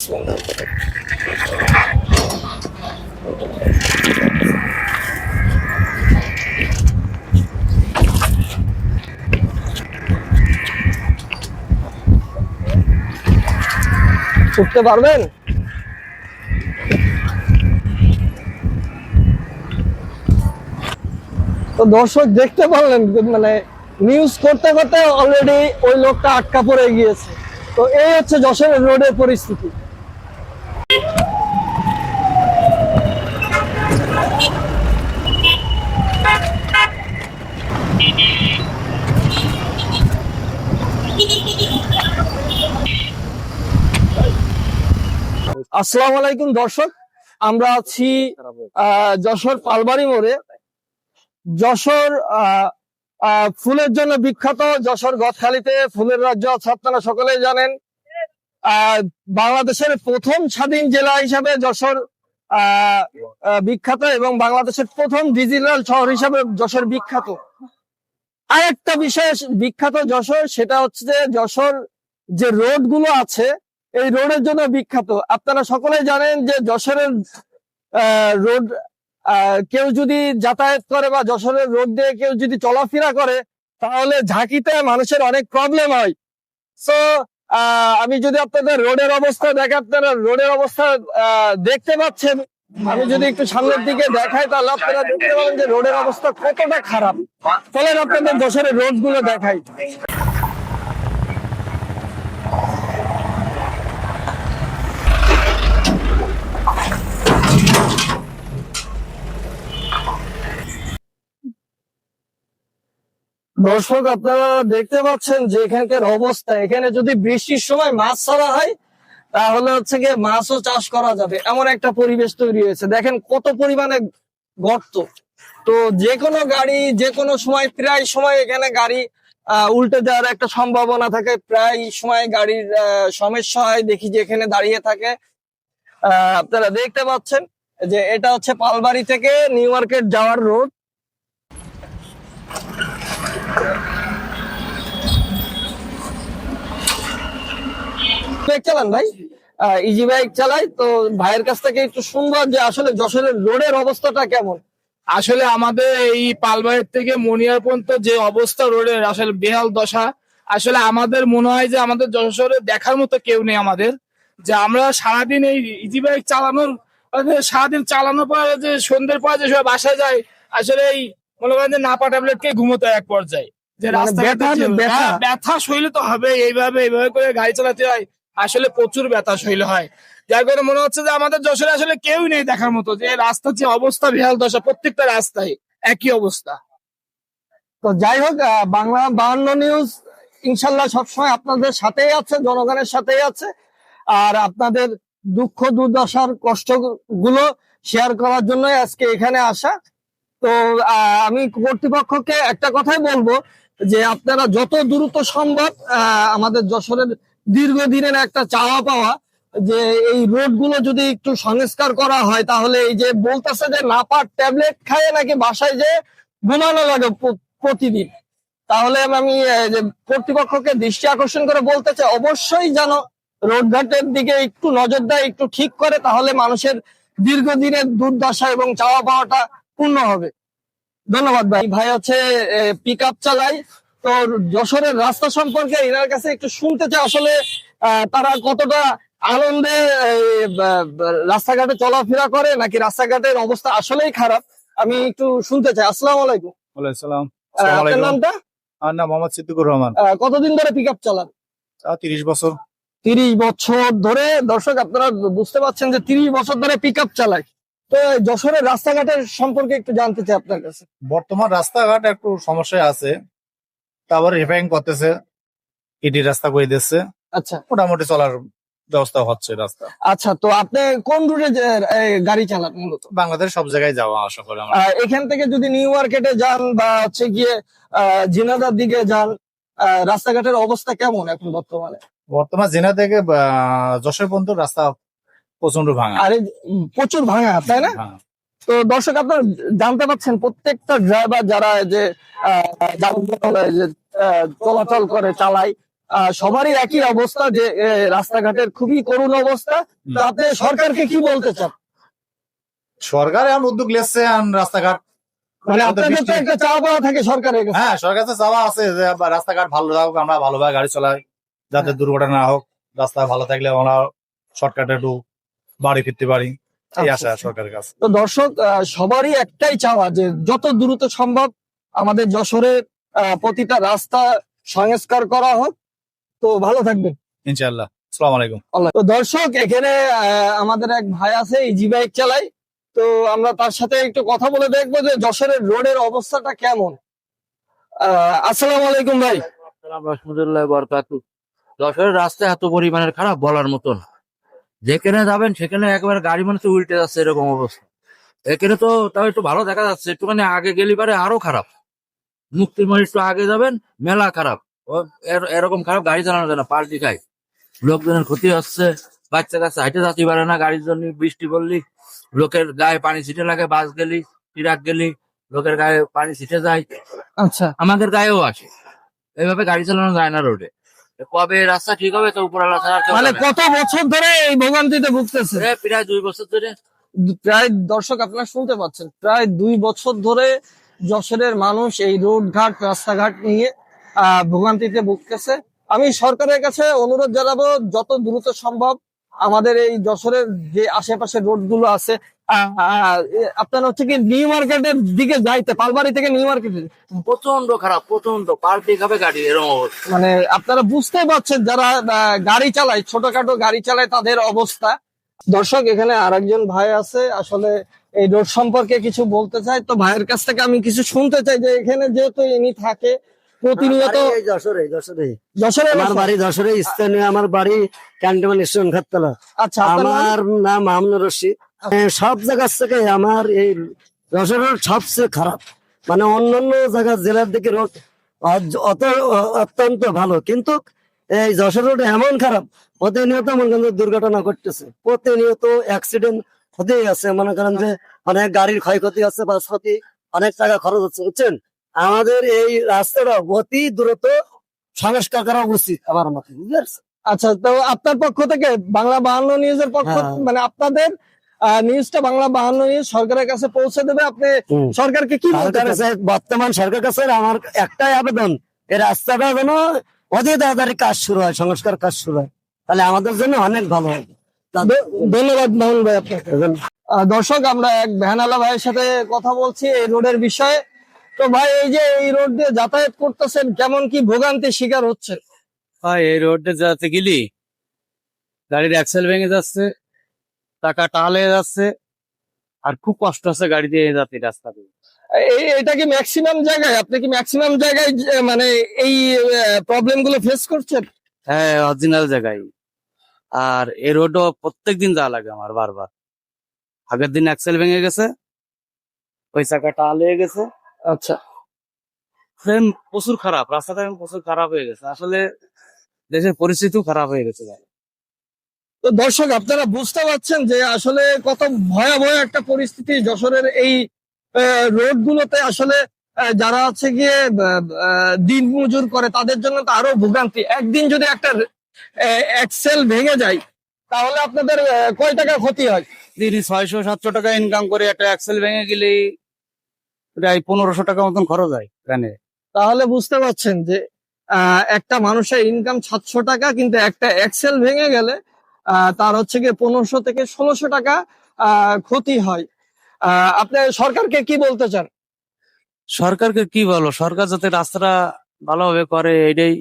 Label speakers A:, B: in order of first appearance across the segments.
A: উঠতে পারবেন? তো দর্শক দেখতে পারলেন মানে নিউজ করতে করতে অলরেডি ওই লোকটা আটকা পড়ে গিয়েছে। তো এই হচ্ছে যশোরের রোডের পরিস্থিতি। আসসালামু আলাইকুম, দর্শক। আমরা আছি যশোর পালবাড়ি মোড়ে। যশোর ফুলের জন্য বিখ্যাত যশোর গদখালিতে ফুলের রাজ্য আপনারা সকলেই জানেন। বাংলাদেশের প্রথম স্বাধীন জেলা হিসাবে যশোর বিখ্যাত এবং বাংলাদেশের প্রথম ডিজিটাল শহর হিসাবে যশোর বিখ্যাত। আরেকটা বিষয় বিখ্যাত যশোর, সেটা হচ্ছে যে যশোর যে রোডগুলো আছে এই রোডের জন্য বিখ্যাত। আপনারা সকলেই জানেন যে যশোরের রোড কেউ যদি যাতায়াত করে বা যশোরের রোড দিয়ে কেউ যদি চলাফেরা করে, তাহলে ঝাঁকিতে মানুষের অনেক প্রবলেম হয়। সো আমি যদি আপনাদের রোডের অবস্থা দেখে, আপনারা রোডের অবস্থা দেখতে পাচ্ছেন, আমি যদি একটু সামনের দিকে দেখাই, তাহলে আপনারা দেখতে পাবেন যে রোডের অবস্থা কতটা খারাপ। চলেন আপনাদের যশোরের রোডগুলো দেখাই। দর্শক আপনারা দেখতে পাচ্ছেন যে এখানকার অবস্থা। এখানে যদি বৃষ্টির সময় মাছ ছাড়া হয় তাহলে হচ্ছে গিয়ে মাছও চাষ করা যাবে। এমন একটা পরিবেশ তৈরি হয়েছে। দেখেন কত পরিমাণে গর্ত। তো যে কোনো গাড়ি যে কোনো সময় প্রায় সময় এখানে গাড়ি আহ, উল্টে যাওয়ার একটা সম্ভাবনা থাকে। প্রায় সময় গাড়ির সমস্যা হয়। দেখি যে এখানে দাঁড়িয়ে থাকে। আপনারা দেখতে পাচ্ছেন যে এটা হচ্ছে পালবাড়ি থেকে নিউ মার্কেট যাওয়ার রোড। চালান ভাই? ইজি বাইক চালাই। তো ভাইয়ের কাছ থেকে একটু যে আসলে যশোরের রোডের অবস্থাটা কেমন?
B: আসলে আমাদের এই থেকে মনিয়ার পর্যন্ত যে অবস্থা রোডের, আসলে বেহাল দশা। আসলে আমাদের মনে হয় যে আমাদের যশোরে দেখার মতো কেউ নেই আমাদের। যে আমরা সারাদিন এই ইজি বাইক চালানোর, সারাদিন চালানোর পর যে সন্ধ্যের পর যে সবাই বাসায় যায়, আসলে এই মনে করেন যে নাপা ট্যাবলেট কে ঘুমোতে এক পর্যায়ে। যে
A: মানে ব্যথা- ব্যথা।
B: হ্যাঁ, শৈলে তো হবে এইভাবে এইভাবে করে গাড়ি চালাতে হয়। আসলে প্রচুর ব্যথা শৈলে হয়। যার কারণে মনে হচ্ছে যে আমাদের যশোরে আসলে কেউই নেই দেখার মতো যে রাস্তার যে অবস্থা বিহাল দশা প্রত্যেকটা রাস্তায় একই অবস্থা।
A: তো যাই হোক বাংলা বাহান্ন নিউজ ইনশাল্লাহ সবসময় আপনাদের সাথেই আছে জনগণের সাথেই আছে। আর আপনাদের দুঃখ দুর্দশার কষ্টগুলো শেয়ার করার জন্যই আজকে এখানে আসা। তো আমি কর্তৃপক্ষকে একটা কথাই বলব যে আপনারা যত দ্রুত সম্ভব আমাদের যশোরের দীর্ঘদিনের একটা চাওয়া পাওয়া যে এই রোডগুলো যদি একটু সংস্কার করা হয়, তাহলে এই যে বলতেছে যে নাপার ট্যাবলেট খায় নাকি বাসায় যে ঘুমানো লাগে প্রতিদিন। তাহলে আমি যে কর্তৃপক্ষকে দৃষ্টি আকর্ষণ করে বলতে চাই, অবশ্যই যেন রোডঘাটের দিকে একটু নজর দেয়, একটু ঠিক করে, তাহলে মানুষের দীর্ঘদিনের দুর্দশা এবং চাওয়া পাওয়াটা পূর্ণ হবে। ধন্যবাদ ভাই। ভাই হচ্ছে পিক আপ চালাই তো যশোরের রাস্তা সম্পর্কে এনার কাছে একটু শুনতে চাই। আসলে তারা কতটা আনন্দে রাস্তাঘাটে চলাফেরা করে নাকি রাস্তাঘাটের অবস্থা আসলেই খারাপ? আমি একটু শুনতে চাই। আসসালাম আলাইকুম।
C: ওয়ালাইকুম
A: আপনার নামটা?
C: আর নাম মোহাম্মদ সিদ্দিকুর রহমান।
A: আহ, কতদিন ধরে পিক আপ চালান
C: তিরিশ বছর।
A: তিরিশ বছর ধরে? দর্শক আপনারা বুঝতে পারছেন যে তিরিশ বছর ধরে পিক আপ চালায়। তো যশোরের রাস্তাঘাটের সম্পর্কে একটু জানতে চাই আপনার কাছে।
C: বর্তমান রাস্তাঘাট একটু সমস্যায় আছে। তারপর রিপেয়ারিং করতেছে ইডি রাস্তা করে দিচ্ছে
A: আচ্ছা।
C: মোটামুটি চলার ব্যবস্থা হচ্ছে রাস্তা।
A: আচ্ছা তো আপনি কোন রুটে গাড়ি চালান মূলত?
C: বাংলাদেশ সব জায়গায় যাওয়া আশা করি
A: এখান থেকে যদি নিউ মার্কেটে যান বা হচ্ছে গিয়ে আহ, জিনাদার দিকে যান রাস্তাঘাটের অবস্থা কেমন এখন বর্তমানে?
C: বর্তমান জেনা থেকে যশোর পর্যন্ত রাস্তা প্রচণ্ড ভাঙা।
A: আরে প্রচুর ভাঙা তাই না?
C: হ্যাঁ।
A: তো দর্শক আপনারা জানতে পাচ্ছেন প্রত্যেকটা ড্রাইভার যারা যে চলাচল করে চালায় আহ, সবারই একই অবস্থা যে রাস্তাঘাটের খুবই করুণ অবস্থা। তো আপনি সরকারকে কি বলতে চান?
C: সরকার এখন উদ্যোগ নিচ্ছে রাস্তাঘাট।
A: মানে আপনাদের তো একটা চাওয়া পাওয়া থাকে সরকারের
C: হ্যাঁ সরকার চাওয়া আছে যে রাস্তাঘাট ভালো থাকুক আমরা ভালোভাবে গাড়ি চালাই যাতে দুর্ঘটনা না হোক রাস্তা ভালো থাকলে আমরা শর্টকাটে একটু বাড়ি ফিরতে পারি এই আশা সরকারের কাছে।
A: তো দর্শক আহ, সবারই একটাই চাওয়া যে যত দ্রুত সম্ভব আমাদের যশোরের আহ, প্রতিটা রাস্তা সংস্কার করা হোক। তো ভালো থাকবেন।
C: ইনশাল্লাহ সালাম আলাইকুম।
A: তো দর্শক এখানে আহ, আমাদের এক ভাই আছে ইজি বাইক চালাই তো আমরা তার সাথে একটু কথা বলে দেখব যে যশোরের রোডের অবস্থাটা কেমন। আহ, আসসালামু আলাইকুম ভাই।
D: রহমতুল্লাহ বরকাতু যশোরের রাস্তা এত পরিমাণের খারাপ বলার মতন যেখানে যাবেন সেখানে একবার গাড়ি মানুষ উল্টে যাচ্ছে এরকম অবস্থা। এখানে তো তাও একটু ভালো দেখা যাচ্ছে। একটুখানি আগে গেলি পারে আরও খারাপ। মুক্তির মানে একটু আগে যাবেন মেলা খারাপ। এরকম খারাপ গাড়ি চালানো যায় না পাল্টি খায়। লোকজনের ক্ষতি হচ্ছে বাচ্চা কাছে হাইটে যাতে পারে না গাড়ির জন্য বৃষ্টি পড়লি লোকের গায়ে পানি ছিটে লাগে বাস গেলি ট্রাক গেলি লোকের গায়ে পানি ছিটে যায়।
A: আচ্ছা।
D: আমাদের গায়েও আসে। এইভাবে গাড়ি চালানো যায় না রোডে। কবে রাস্তা ঠিক হবে তো উপর
A: মানে কত বছর ধরে এই ভোগান্তিতে ভুগতেছে
D: প্রায় দুই বছর ধরে।
A: প্রায় দর্শক আপনারা শুনতে পাচ্ছেন প্রায় দুই বছর ধরে যশোরের মানুষ এই রোড ঘাট রাস্তাঘাট নিয়ে আহ, ভোগান্তিতে ভুগতেছে। আমি সরকারের কাছে অনুরোধ জানাব যত দ্রুত সম্ভব আমাদের এই যশোরের যে আশেপাশে রোডগুলো আছে আপনার হচ্ছে কি নিউ মার্কেটের দিকে যাইতে পালবাড়ি থেকে নিউ মার্কেটে
D: প্রচণ্ড খারাপ প্রচণ্ড পাল্টি খাবে গাড়ি এরকম
A: মানে আপনারা বুঝতে পারছেন যারা গাড়ি চালায় ছোটখাটো গাড়ি চালায় তাদের অবস্থা। দর্শক এখানে আরেকজন ভাই আছে আসলে এই রোড সম্পর্কে কিছু বলতে চাই তো ভাইয়ের কাছ থেকে আমি কিছু শুনতে চাই যে এখানে যেহেতু ইনি থাকে প্রতিনিয়ত
E: যশোরে যশোরে।
A: যশোরে
E: আমার বাড়ি যশোরে স্থানীয় আমার বাড়ি ক্যান্টনমেন্ট স্টেশন খাততলা।
A: আচ্ছা
E: আমার নাম রশিদ। সব জায়গার থেকে আমার এই যশোরের সবচেয়ে খারাপ। মানে অন্যান্য জায়গা জেলার দিকে রোড অত- অত অত্যন্ত ভালো। কিন্তু এই যশোর রোড এমন খারাপ প্রতিনিয়ত মনে করেন দুর্ঘটনা ঘটতেছে। প্রতিনিয়ত অ্যাক্সিডেন্ট হতেই আছে। মনে করেন যে অনেক গাড়ির ক্ষয়ক্ষতি আছে বাস ক্ষতি অনেক টাকা খরচ হচ্ছে বুঝছেন? আমাদের এই রাস্তাটা অতি দ্রুত সংস্কার করা উচিত আমার মতে
A: আচ্ছা তো আপনার পক্ষ থেকে বাংলা বাহান্ন নিউজের পক্ষ
E: হ্যাঁ।
A: মানে আপনাদের নিউজটা বাংলা বাহান্ন নিউজ সরকারের কাছে পৌঁছে দেবে। আপনি সরকারকে কি
E: বর্তমান সরকার কাছে আমার একটাই আবেদন এই রাস্তাটা যেন অতি তাড়াতাড়ি কাজ শুরু হয় সংস্কার কাজ শুরু হয়। তাহলে আমাদের জন্য অনেক ভালো হবে।
A: ধন্যবাদ মামুন ভাই আপনাকে। দর্শক আমরা এক ভ্যানালা ভাইয়ের সাথে কথা বলছি এই রোডের বিষয়ে। তো ভাই এই যে এই রোড দিয়ে যাতায়াত করতেছেন কেমন কি ভোগান্তি শিকার হচ্ছে
F: ভাই এই রোডে যাতে গেলি গাড়ির অ্যাক্সেল ভেঙে যাচ্ছে টাকা টাল যাচ্ছে আর খুব কষ্ট হচ্ছে গাড়ি দিয়ে যাতে রাস্তা দিয়ে।
A: এই এটা কি ম্যাক্সিমাম জায়গায়? আপনি কি ম্যাক্সিমাম জায়গায় মানে এই প্রবলেমগুলো ফেস করছেন?
F: হ্যাঁ অরিজিনাল জায়গায়। আর এই রোডও প্রত্যেক দিন যাওয়া লাগে আমার বারবার। আগের দিন অ্যাক্সেল ভেঙে গেছে ওই চাকা টাল গেছে
A: আচ্ছা।
F: ফ্রেম প্রচুর খারাপ রাস্তাটা প্রচুর খারাপ হয়ে গেছে। আসলে দেশের পরিস্থিতিও খারাপ হয়ে গেছে ভাই।
A: তো দর্শক আপনারা বুঝতে পারছেন যে আসলে কত ভয়াবহ একটা পরিস্থিতি যশোরের এই রোড গুলোতে আসলে যারা হচ্ছে গিয়ে দিন মজুর করে তাদের জন্য তো আরও ভোগান্তি। একদিন যদি একটা এক্সেল ভেঙে যায় তাহলে আপনাদের কয় টাকা ক্ষতি হয়?
F: দিনই ছয়শো সাতশো টাকা ইনকাম করে একটা এক্সেল ভেঙে গেলেই প্রায় পনেরোশো টাকা মতন খরচ হয় ভ্যানে
A: তাহলে বুঝতে পারছেন যে আহ, একটা মানুষের ইনকাম সাতশো টাকা কিন্তু একটা এক্সেল ভেঙে গেলে আহ, তার হচ্ছে গিয়ে পনেরোশো থেকে ষোলোশো টাকা আহ, ক্ষতি হয়। আহ, আপনি সরকারকে কি বলতে চান?
F: সরকারকে কি বলো? সরকার যাতে রাস্তাটা ভালোভাবে করে এটাই।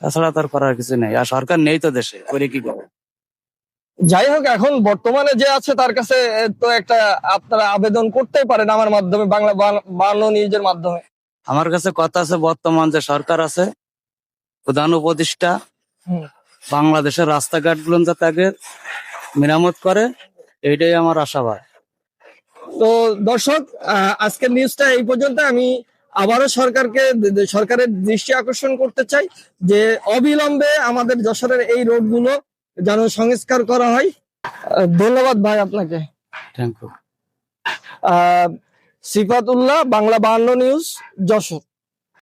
F: তাছাড়া তার করার কিছু নেই। আর সরকার নেই তো দেশে করে কি করবে
A: যাই হোক এখন বর্তমানে যে আছে তার কাছে তো একটা আপনারা আবেদন করতেই পারেন আমার মাধ্যমে বাংলা বাংলা নিউজের মাধ্যমে।
F: আমার কাছে কথা আছে বর্তমান যে সরকার আছে প্রধান উপদেষ্টা বাংলাদেশের রাস্তাঘাটগুলো যাতে আগে মেরামত করে এইটাই আমার আশাবাদ।
A: তো দর্শক আজকের নিউজটা এই পর্যন্ত আমি আবারও সরকারকে সরকারের দৃষ্টি আকর্ষণ করতে চাই যে অবিলম্বে আমাদের যশোরের এই রোডগুলো যেন সংস্কার করা হয়। ধন্যবাদ ভাই আপনাকে।
F: Thank you
A: ah Sifatullah Bangla বাহান্ন নিউজ যশোর।